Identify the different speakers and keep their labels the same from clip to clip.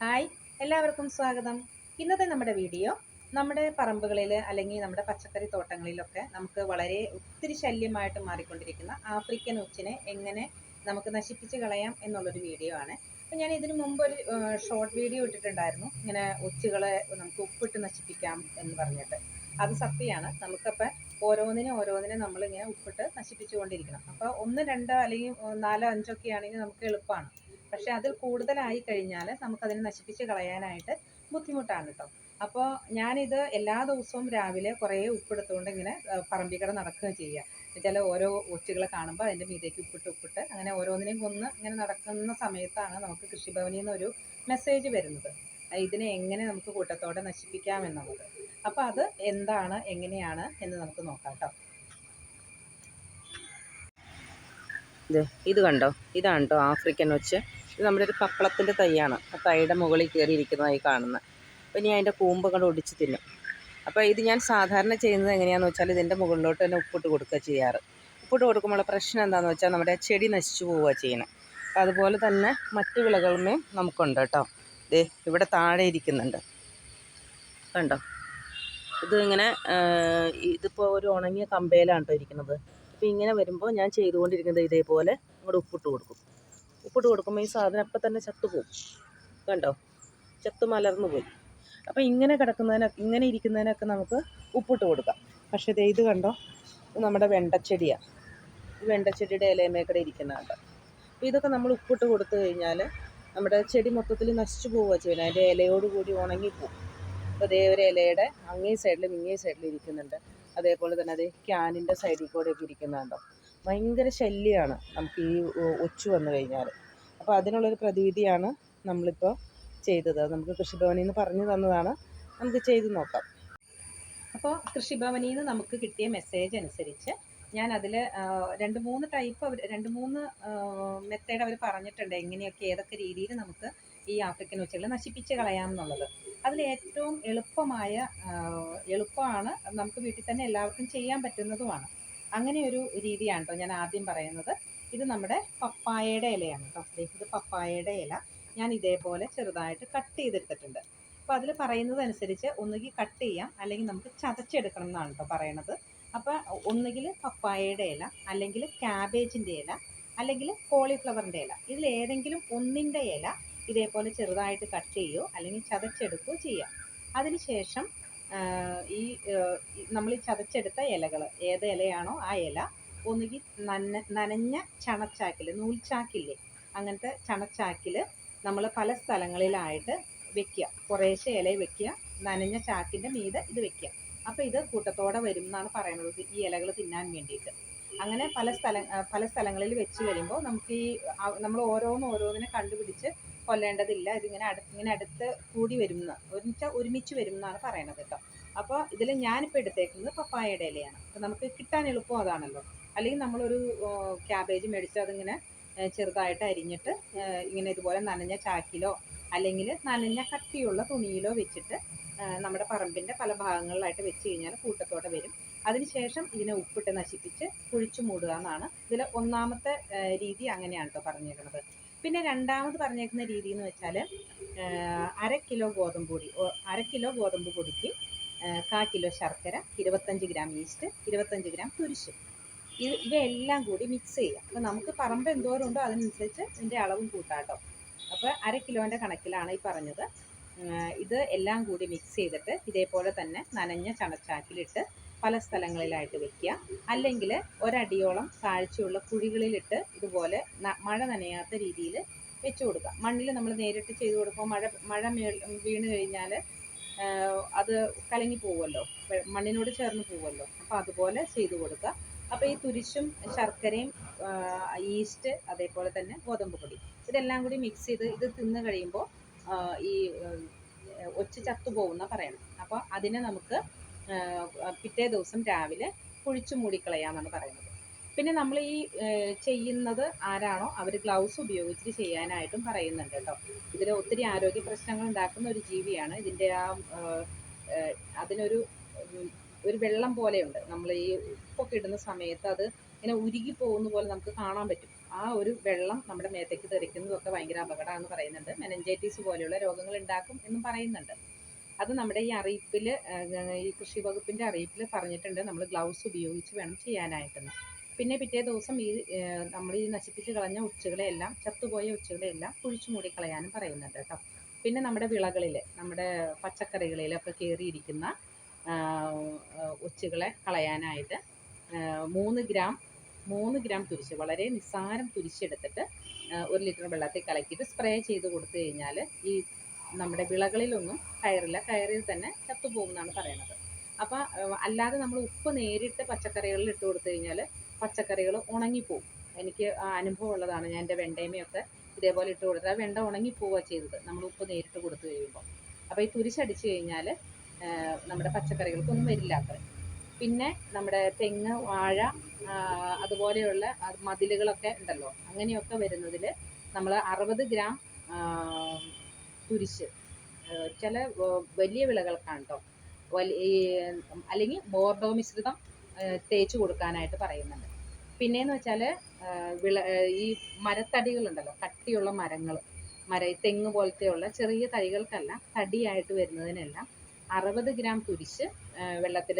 Speaker 1: Hi എല്ലാവർക്കും സ്വാഗതം. ഇന്നത്തെ നമ്മുടെ വീഡിയോ നമ്മുടെ പറമ്പുകളിൽ അല്ലെങ്കിൽ നമ്മുടെ പച്ചക്കറി തോട്ടങ്ങളിലൊക്കെ നമുക്ക് വളരെ ഒത്തിരി ശല്യമായിട്ട് മാറിക്കൊണ്ടിരിക്കുന്ന ആഫ്രിക്കൻ ഉച്ചിനെ എങ്ങനെ നമുക്ക് നശിപ്പിച്ച് കളയാം എന്നുള്ളൊരു വീഡിയോ ആണ്. അപ്പം ഞാൻ ഇതിനു മുമ്പ് ഒരു ഷോർട്ട് വീഡിയോ ഇട്ടിട്ടുണ്ടായിരുന്നു. ഇങ്ങനെ ഒച്ചുകളെ നമുക്ക് ഉപ്പിട്ട് നശിപ്പിക്കാം എന്ന് പറഞ്ഞിട്ട്. അത് സത്യമാണ്. നമുക്കപ്പോൾ ഓരോന്നിനും ഓരോന്നിനും നമ്മളിങ്ങനെ ഉപ്പിട്ട് നശിപ്പിച്ചുകൊണ്ടിരിക്കണം. അപ്പോൾ ഒന്ന് രണ്ടോ അല്ലെങ്കിൽ നാലോ അഞ്ചോ ഒക്കെ ആണെങ്കിൽ നമുക്ക് എളുപ്പമാണ് പക്ഷെ അതിൽ കൂടുതലായി കഴിഞ്ഞാൽ നമുക്കതിനെ നശിപ്പിച്ച് കളയാനായിട്ട് ബുദ്ധിമുട്ടാണ് കേട്ടോ അപ്പോൾ ഞാനിത് എല്ലാ ദിവസവും രാവിലെ കുറേ ഉപ്പെടുത്തുകൊണ്ട് ഇങ്ങനെ പറമ്പിക്കട നടക്കുകയും ചെയ്യുക എന്നുവെച്ചാൽ ഓരോ ഒച്ചുകളെ കാണുമ്പോൾ അതിന്റെ മീതേക്ക് ഉപ്പിട്ട് ഉപ്പിട്ട് അങ്ങനെ ഓരോന്നിനെയും കൊന്ന് ഇങ്ങനെ നടക്കുന്ന സമയത്താണ് നമുക്ക് കൃഷിഭവനിൽ നിന്നൊരു മെസ്സേജ് വരുന്നത്. ഇതിനെ എങ്ങനെ നമുക്ക് കൂട്ടത്തോടെ നശിപ്പിക്കാം എന്നുള്ളത്. അപ്പോൾ അത് എന്താണ് എങ്ങനെയാണ് എന്ന് നമുക്ക് നോക്കാം കേട്ടോ
Speaker 2: ഇത് കണ്ടോ? ഇതാണ് കേട്ടോ ആഫ്രിക്കൻ ഒച്ച്. ഇത് നമ്മുടെ ഒരു കപ്പളത്തിന്റെ തൈയാണ്. ആ തൈയുടെ മുകളിൽ കയറിയിരിക്കുന്നതായി കാണുന്നത് അപ്പോൾ ഇനി അതിന്റെ കൂമ്പ് കണ്ട് ഒടിച്ച് തിന്നും. അപ്പോൾ ഇത് ഞാൻ സാധാരണ ചെയ്യുന്നത് എങ്ങനെയാണെന്ന് വെച്ചാൽ ഇതിന്റെ മുകളിലോട്ട് തന്നെ ഉപ്പിട്ട് കൊടുക്കുക ചെയ്യാറ്. ഉപ്പിട്ട് കൊടുക്കുമ്പോൾ പ്രശ്നം എന്താണെന്ന് വെച്ചാൽ നമ്മുടെ ചെടി നശിച്ചു പോവുക ചെയ്യണം അപ്പോൾ അതുപോലെ തന്നെ മറ്റു വിളകളുമേ നമുക്കുണ്ട് കേട്ടോ. ദേ ഇവിടെ താഴെ ഇരിക്കുന്നുണ്ട്. കണ്ടോ? ഇത് ഇങ്ങനെ ഇതിപ്പോൾ ഒരു ഉണങ്ങിയ കമ്പയിലാണ് കേട്ടോ ഇരിക്കുന്നത്. അപ്പോൾ ഇങ്ങനെ വരുമ്പോൾ ഞാൻ ചെയ്തുകൊണ്ടിരിക്കുന്നത് ഇതേപോലെ ഇങ്ങോട്ട് ഉപ്പിട്ട് കൊടുക്കും. ഉപ്പിട്ട് കൊടുക്കുമ്പോൾ ഈ സാധനം അപ്പം തന്നെ ചത്തുപോകും കണ്ടോ? ചത്ത് മലർന്നു പോയി. അപ്പോൾ ഇങ്ങനെ കിടക്കുന്നതിനൊക്കെ ഇങ്ങനെ ഇരിക്കുന്നതിനൊക്കെ നമുക്ക് ഉപ്പിട്ട് കൊടുക്കാം. പക്ഷേ ദേ ഇത് കണ്ടോ? നമ്മുടെ വെണ്ടച്ചെടിയാണ് ഈ വെണ്ടച്ചെടിയുടെ ഇലയമേക്കടെ ഇരിക്കുന്നതാണ് അപ്പോൾ ഇതൊക്കെ നമ്മൾ ഉപ്പിട്ട് കൊടുത്തു കഴിഞ്ഞാൽ നമ്മുടെ ചെടി മൊത്തത്തിൽ നശിച്ചു പോവുക ചെയ്യുന്നത്. അതിന്റെ ഇലയോട് കൂടി ഉണങ്ങിപ്പോവും അപ്പോൾ അതേ ഒരു ഇലയുടെ അങ്ങേ സൈഡിലും ഇങ്ങേ സൈഡിലും ഇരിക്കുന്നുണ്ട്. അതേപോലെ തന്നെ അത് ക്യാനിന്റെ സൈഡിൽ കൂടെയൊക്കെ ഇരിക്കുന്നുണ്ടോ. ഭയങ്കര ശല്യമാണ് നമുക്ക് ഈ ഒച്ചു വന്നു കഴിഞ്ഞാൽ അപ്പോൾ അതിനുള്ളൊരു പ്രതിവിധിയാണ് നമ്മളിപ്പോൾ ചെയ്തത്. നമുക്ക് കൃഷിഭവനിൽ നിന്ന് പറഞ്ഞു തന്നതാണ്. നമുക്ക് ചെയ്ത് നോക്കാം.
Speaker 1: അപ്പോൾ കൃഷിഭവനിൽ നിന്ന് നമുക്ക് കിട്ടിയ മെസ്സേജ് അനുസരിച്ച് ഞാൻ അതിൽ രണ്ട് മൂന്ന് ടൈപ്പ് അവർ രണ്ട് മൂന്ന് മെത്തേഡ് അവർ പറഞ്ഞിട്ടുണ്ട് എങ്ങനെയൊക്കെ ഏതൊക്കെ രീതിയിൽ നമുക്ക് ഈ ആഫ്രിക്കൻ ഉച്ചകൾ നശിപ്പിച്ച് കളയാം എന്നുള്ളത്. അതിൽ ഏറ്റവും എളുപ്പമായ എളുപ്പമാണ് നമുക്ക് വീട്ടിൽ തന്നെ എല്ലാവർക്കും ചെയ്യാൻ പറ്റുന്നതുമാണ്. അങ്ങനെ ഒരു രീതിയാണ് കേട്ടോ ഞാൻ ആദ്യം പറയുന്നത്. ഇത് നമ്മുടെ പപ്പായയുടെ ഇലയാണ് കേട്ടോ ഇത് പപ്പായയുടെ ഇല. ഞാൻ ഇതേപോലെ ചെറുതായിട്ട് കട്ട് ചെയ്തെടുത്തിട്ടുണ്ട്. അപ്പോൾ അതിൽ പറയുന്നത് അനുസരിച്ച് ഒന്നുകിൽ കട്ട് ചെയ്യാം അല്ലെങ്കിൽ നമുക്ക് ചതച്ചെടുക്കണം എന്നാണ് കേട്ടോ പറയണത്. അപ്പോൾ ഒന്നുകിൽ പപ്പായയുടെ ഇല അല്ലെങ്കിൽ ക്യാബേജിന്റെ ഇല അല്ലെങ്കിൽ കോളിഫ്ലവറിന്റെ ഇല. ഇതിൽ ഏതെങ്കിലും ഒന്നിന്റെ ഇല ഇതേപോലെ ചെറുതായിട്ട് കട്ട് ചെയ്യുകയോ അല്ലെങ്കിൽ ചതച്ചെടുക്കുകയോ ചെയ്യാം. അതിനുശേഷം ഈ നമ്മൾ ചതച്ചെടുത്ത ഇലകൾ ഏത് ഇലയാണോ ആ ഇല ഒന്നുകിൽ നന നനഞ്ഞ ചണച്ചാക്കിൽ നൂൽച്ചാക്കില്ലേ അങ്ങനത്തെ ചണച്ചാക്കിൽ നമ്മൾ പല സ്ഥലങ്ങളിലായിട്ട് വെക്കുക. കുറേശ്ശെ ഇല വെക്കുക. നനഞ്ഞ ചാക്കിന്റെ മീതെ ഇത് വെക്കുക. അപ്പോൾ ഇത് കൂട്ടത്തോടെ വരും എന്നാണ് പറയുന്നത് ഈ ഇലകൾ തിന്നാൻ വേണ്ടിയിട്ട്. അങ്ങനെ പല സ്ഥല പല സ്ഥലങ്ങളിൽ വെച്ച് കഴിയുമ്പോൾ നമുക്ക് ഈ നമ്മൾ ഓരോന്ന് ഓരോന്നിനെ കണ്ടുപിടിച്ച് കൊല്ലേണ്ടതില്ല. ഇതിങ്ങനെ അടുത്ത് ഇങ്ങനെ അടുത്ത് കൂടി വരും എന്ന് ഒരുമിച്ച് ഒരുമിച്ച് വരും എന്നാണ് പറയണത് കേട്ടോ. അപ്പോൾ ഇതിൽ ഞാനിപ്പോൾ എടുത്തേക്കുന്നത് പപ്പായയുടെ ഇലയാണ്. അപ്പോൾ നമുക്ക് കിട്ടാൻ എളുപ്പം അതാണല്ലോ. അല്ലെങ്കിൽ നമ്മളൊരു ക്യാബേജ് മേടിച്ച് അതിങ്ങനെ ചെറുതായിട്ട് അരിഞ്ഞിട്ട് ഇങ്ങനെ ഇതുപോലെ നനഞ്ഞ ചാക്കിലോ അല്ലെങ്കിൽ നനഞ്ഞ കട്ടിയുള്ള തുണിയിലോ വെച്ചിട്ട് നമ്മുടെ പറമ്പിന്റെ പല ഭാഗങ്ങളിലായിട്ട് വെച്ച് കഴിഞ്ഞാൽ കൂട്ടത്തോടെ വരും. അതിനുശേഷം ഇതിനെ ഉപ്പിട്ട് നശിപ്പിച്ച് കുഴിച്ചു മൂടുക എന്നാണ് ഇതിൽ ഒന്നാമത്തെ രീതി അങ്ങനെയാണ് കേട്ടോ പറഞ്ഞേക്കുന്നത്. പിന്നെ രണ്ടാമത് പറഞ്ഞേക്കുന്ന രീതി എന്ന് വെച്ചാൽ അര കിലോ ഗോതമ്പ് പൊടി അര കിലോ ഗോതമ്പ് പൊടിക്ക് കാ കിലോ ശർക്കര ഇരുപത്തഞ്ച് ഗ്രാം ഈസ്റ്റ് ഇരുപത്തഞ്ച് ഗ്രാം തുരിശ്. ഇത് ഇവയെല്ലാം കൂടി മിക്സ് ചെയ്യാം. അപ്പോൾ നമുക്ക് പറമ്പ് എന്തോരം ഉണ്ടോ അതിനനുസരിച്ച് ഇതിന്റെ അളവും കൂട്ടാട്ടോ അപ്പോൾ അര കിലോന്റെ കണക്കിലാണ് ഈ പറഞ്ഞത്. ഇത് എല്ലാം കൂടി മിക്സ് ചെയ്തിട്ട് ഇതേപോലെ തന്നെ നനഞ്ഞ ചണച്ചാക്കിലിട്ട് പല സ്ഥലങ്ങളിലായിട്ട് വെക്കുക. അല്ലെങ്കിൽ ഒരടിയോളം താഴ്ചയുള്ള കുഴികളിലിട്ട് ഇതുപോലെ മഴ നനയാത്ത രീതിയിൽ വെച്ച് കൊടുക്കുക. മണ്ണിൽ നമ്മൾ നേരിട്ട് ചെയ്ത് കൊടുക്കുമ്പോൾ മഴ മഴ വീണ് കഴിഞ്ഞാൽ അത് കലങ്ങി പോവുമല്ലോ. മണ്ണിനോട് ചേർന്ന് പോവുമല്ലോ. അപ്പോൾ അതുപോലെ ചെയ്ത് കൊടുക്കുക. അപ്പോൾ ഈ തുരിശും ശർക്കരയും ഈസ്റ്റ് അതേപോലെ തന്നെ ഗോതമ്പ് പൊടി ഇതെല്ലാം കൂടി മിക്സ് ചെയ്ത് ഇത് തിന്ന് കഴിയുമ്പോൾ ഈ ഒച്ച ചത്തു പോകുന്ന പറയണം. അപ്പോൾ അതിനെ നമുക്ക് പിറ്റേ ദിവസം രാവിലെ കുഴിച്ചു മൂടിക്കളയാമെന്നാണ് പറയുന്നത്. പിന്നെ നമ്മൾ ഈ ചെയ്യുന്നത് ആരാണോ അവർ ഗ്ലൗസ് ഉപയോഗിച്ച് ചെയ്യാനായിട്ടും പറയുന്നുണ്ട് കേട്ടോ. ഇതിൽ ഒത്തിരി ആരോഗ്യ പ്രശ്നങ്ങൾ ഉണ്ടാക്കുന്ന ഒരു ജീവിയാണ്. ഇതിന്റെ ആ അതിനൊരു ഒരു വെള്ളം പോലെയുണ്ട്. നമ്മൾ ഈ ഉപ്പൊക്കെ ഇടുന്ന സമയത്ത് അത് ഇങ്ങനെ ഉരുകി പോകുന്ന പോലെ നമുക്ക് കാണാൻ പറ്റും. ആ ഒരു വെള്ളം നമ്മുടെ മേത്തേക്ക് തെറിക്കുന്നതൊക്കെ ഭയങ്കര അപകടമാണെന്ന് പറയുന്നുണ്ട്. മെനഞ്ചൈറ്റീസ് പോലെയുള്ള രോഗങ്ങൾ ഉണ്ടാക്കും എന്നും പറയുന്നുണ്ട്. അത് നമ്മുടെ ഈ അറിയിപ്പിൽ ഈ കൃഷി വകുപ്പിന്റെ അറിയിപ്പിൽ പറഞ്ഞിട്ടുണ്ട്. നമ്മൾ ഗ്ലൗസ് ഉപയോഗിച്ച് വേണം ചെയ്യാനായിട്ടെന്ന് പിന്നെ പിറ്റേ ദിവസം ഈ നമ്മൾ ഈ നശിപ്പിച്ച് കളഞ്ഞ ഉച്ചകളെയെല്ലാം ചത്തുപോയ ഉച്ചകളെയെല്ലാം കുഴിച്ചു മൂടി കളയാനും പറയുന്നുണ്ട് കേട്ടോ. പിന്നെ നമ്മുടെ വിളകളിൽ നമ്മുടെ പച്ചക്കറികളിലൊക്കെ കയറിയിരിക്കുന്ന ഉച്ചകളെ കളയാനായിട്ട് മൂന്ന് ഗ്രാം മൂന്ന് ഗ്രാം തുരിശ് വളരെ നിസ്സാരം തുരിശെടുത്തിട്ട് ഒരു ലിറ്റർ വെള്ളത്തിൽ കലക്കിയിട്ട് സ്പ്രേ ചെയ്ത് കൊടുത്തു കഴിഞ്ഞാൽ ഈ നമ്മുടെ വിളകളിലൊന്നും കയറില്ല. കയറിൽ തന്നെ ചത്തുപോകുമെന്നാണ് പറയുന്നത്. അപ്പോൾ അല്ലാതെ നമ്മൾ ഉപ്പ് നേരിട്ട് പച്ചക്കറികളിൽ ഇട്ട് കൊടുത്തു കഴിഞ്ഞാൽ പച്ചക്കറികൾ ഉണങ്ങിപ്പോവും. എനിക്ക് ആ അനുഭവം ഉള്ളതാണ് ഞാൻ എന്റെ വെണ്ടയമയൊക്കെ ഇതേപോലെ ഇട്ട് കൊടുത്താൽ ആ വെണ്ട ഉണങ്ങിപ്പോവുക ചെയ്തത്. നമ്മൾ ഉപ്പ് നേരിട്ട് കൊടുത്തു കഴിയുമ്പോൾ അപ്പോൾ ഈ തുരിശടിച്ച് കഴിഞ്ഞാൽ നമ്മുടെ പച്ചക്കറികൾക്കൊന്നും വരില്ല അത്ര. പിന്നെ നമ്മുടെ തെങ്ങ് വാഴ അതുപോലെയുള്ള മതിലുകളൊക്കെ ഉണ്ടല്ലോ. അങ്ങനെയൊക്കെ വരുന്നതിൽ നമ്മൾ അറുപത് ഗ്രാം തുരിശ് ചില വലിയ വിളകൾക്കാണ് കേട്ടോ വലിയ അല്ലെങ്കിൽ ബോർഡോ മിശ്രിതം തേച്ച് കൊടുക്കാനായിട്ട് പറയുന്നുണ്ട്. പിന്നെയെന്ന് വെച്ചാൽ വിള ഈ മരത്തടികളുണ്ടല്ലോ കട്ടിയുള്ള മരങ്ങൾ മര തെങ്ങ് പോലത്തെയുള്ള ചെറിയ തടികൾക്കല്ല തടിയായിട്ട് വരുന്നതിനെല്ലാം അറുപത് ഗ്രാം കുരിശ് വെള്ളത്തിൽ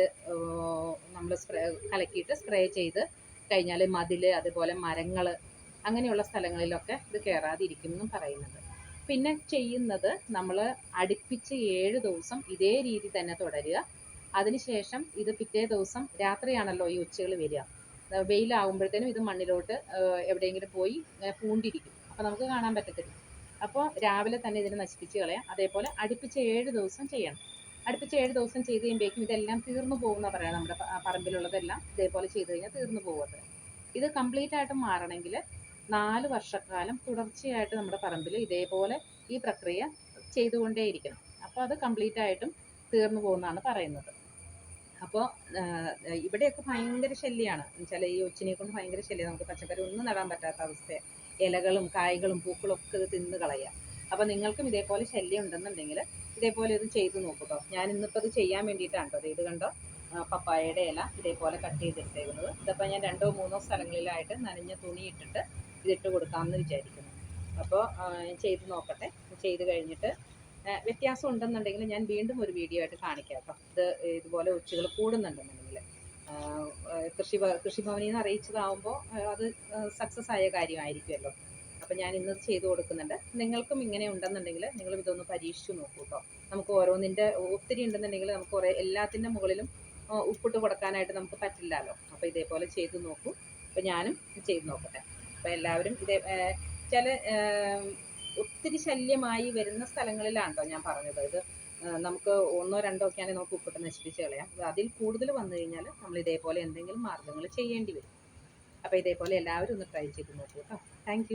Speaker 1: നമ്മൾ സ്പ്രേ കലക്കിയിട്ട് സ്പ്രേ ചെയ്ത് കഴിഞ്ഞാൽ മതിൽ അതുപോലെ മരങ്ങൾ അങ്ങനെയുള്ള സ്ഥലങ്ങളിലൊക്കെ ഇത് കയറാതിരിക്കും എന്നും പറയുന്നുണ്ട്. പിന്നെ ചെയ്യുന്നത് നമ്മൾ അടുപ്പിച്ച് ഏഴ് ദിവസം ഇതേ രീതി തന്നെ തുടരുക. അതിനുശേഷം ഇത് പിറ്റേ ദിവസം രാത്രിയാണല്ലോ ഈ ഉച്ചകൾ വരിക. വെയിലാകുമ്പോഴത്തേനും ഇത് മണ്ണിലോട്ട് എവിടെയെങ്കിലും പോയി പൂണ്ടിരിക്കും. അപ്പോൾ നമുക്ക് കാണാൻ പറ്റത്തില്ല. അപ്പോൾ രാവിലെ തന്നെ ഇതിനെ നശിപ്പിച്ച് കളയാം. അതേപോലെ അടുപ്പിച്ച് ഏഴ് ദിവസം ചെയ്യണം. അടുപ്പിച്ച് ഏഴ് ദിവസം ചെയ്ത് കഴിയുമ്പോഴേക്കും ഇതെല്ലാം തീർന്നു പോകുന്ന പറയാം നമ്മുടെ പറമ്പിലുള്ളതെല്ലാം. ഇതേപോലെ ചെയ്ത് കഴിഞ്ഞാൽ തീർന്നു പോകുന്നത് ഇത് കംപ്ലീറ്റ് ആയിട്ട് മാറണമെങ്കിൽ നാല് വർഷക്കാലം തുടർച്ചയായിട്ട് നമ്മുടെ പറമ്പിൽ ഇതേപോലെ ഈ പ്രക്രിയ ചെയ്തുകൊണ്ടേയിരിക്കണം. അപ്പോൾ അത് കംപ്ലീറ്റ് ആയിട്ടും തീർന്നു പോകുന്നതാണ് പറയുന്നത്. അപ്പോൾ ഇവിടെയൊക്കെ ഭയങ്കര ശല്യമാണ് എന്നുവെച്ചാൽ ഈ ഒച്ചിനെ കൊണ്ട് ഭയങ്കര ശല്യം. നമുക്ക് പച്ചക്കറി ഒന്നും നടാൻ പറ്റാത്ത അവസ്ഥ ഇലകളും കായ്കളും പൂക്കളും ഒക്കെ ഇത് തിന്ന് കളയുക അപ്പോൾ നിങ്ങൾക്കും ഇതേപോലെ ശല്യം ഉണ്ടെന്നുണ്ടെങ്കിൽ ഇതേപോലെ ഇത് ചെയ്ത് നോക്കൂട്ടോ ഞാൻ ഇന്നിപ്പോൾ ഇത് ചെയ്യാൻ വേണ്ടിയിട്ടാണ് കേട്ടോ ഇത് കണ്ടോ? പപ്പായയുടെ ഇല ഇതേപോലെ കട്ട് ചെയ്തിട്ടേക്കുന്നത്. ഇതിപ്പോൾ ഞാൻ രണ്ടോ മൂന്നോ സ്ഥലങ്ങളിലായിട്ട് നനഞ്ഞ തുണി ഇട്ടിട്ട് ഇതിട്ട് കൊടുക്കാമെന്ന് വിചാരിക്കുന്നു. അപ്പോൾ ചെയ്ത് നോക്കട്ടെ. ചെയ്ത് കഴിഞ്ഞിട്ട് വ്യത്യാസം ഉണ്ടെന്നുണ്ടെങ്കിൽ ഞാൻ വീണ്ടും ഒരു വീഡിയോ ആയിട്ട് കാണിക്കാം കേട്ടോ. ഇത് ഇതുപോലെ ഉച്ചകൾ കൂടുന്നുണ്ടെന്നുണ്ടെങ്കിൽ. കൃഷി കൃഷിഭവനിൽ നിന്ന് അറിയിച്ചതാവുമ്പോൾ അത് സക്സസ് ആയ കാര്യമായിരിക്കുമല്ലോ. അപ്പം ഞാൻ ഇന്ന് ചെയ്തു കൊടുക്കുന്നുണ്ട്. നിങ്ങൾക്കും ഇങ്ങനെ ഉണ്ടെന്നുണ്ടെങ്കിൽ നിങ്ങൾ ഇതൊന്ന് പരീക്ഷിച്ച് നോക്കൂ കേട്ടോ. നമുക്ക് ഓരോന്നിന്റെ ഒത്തിരി ഉണ്ടെന്നുണ്ടെങ്കിൽ നമുക്ക് കുറേ എല്ലാത്തിന്റെ മുകളിലും ഉപ്പിട്ട് കൊടുക്കാനായിട്ട് നമുക്ക് പറ്റില്ലല്ലോ. അപ്പോൾ ഇതേപോലെ ചെയ്തു നോക്കൂ. അപ്പോൾ ഞാനും ചെയ്തു നോക്കട്ടെ. അപ്പോൾ എല്ലാവരും ഇതേ ചില ഒത്തിരി ശല്യമായി വരുന്ന സ്ഥലങ്ങളിലാണ് ഞാൻ പറഞ്ഞത്. ഇത് നമുക്ക് ഒന്നോ രണ്ടോ ഒക്കെ ആണെങ്കിൽ നമുക്ക് ഉപ്പിട്ട് നശിപ്പിച്ച് കളയാം. അതിൽ കൂടുതൽ വന്നു കഴിഞ്ഞാൽ നമ്മൾ ഇതേപോലെ എന്തെങ്കിലും മാർഗങ്ങൾ ചെയ്യേണ്ടി വരും. അപ്പോൾ ഇതേപോലെ എല്ലാവരും ഒന്ന് ട്രൈ ചെയ്ത് നോക്കൂ കേട്ടോ താങ്ക്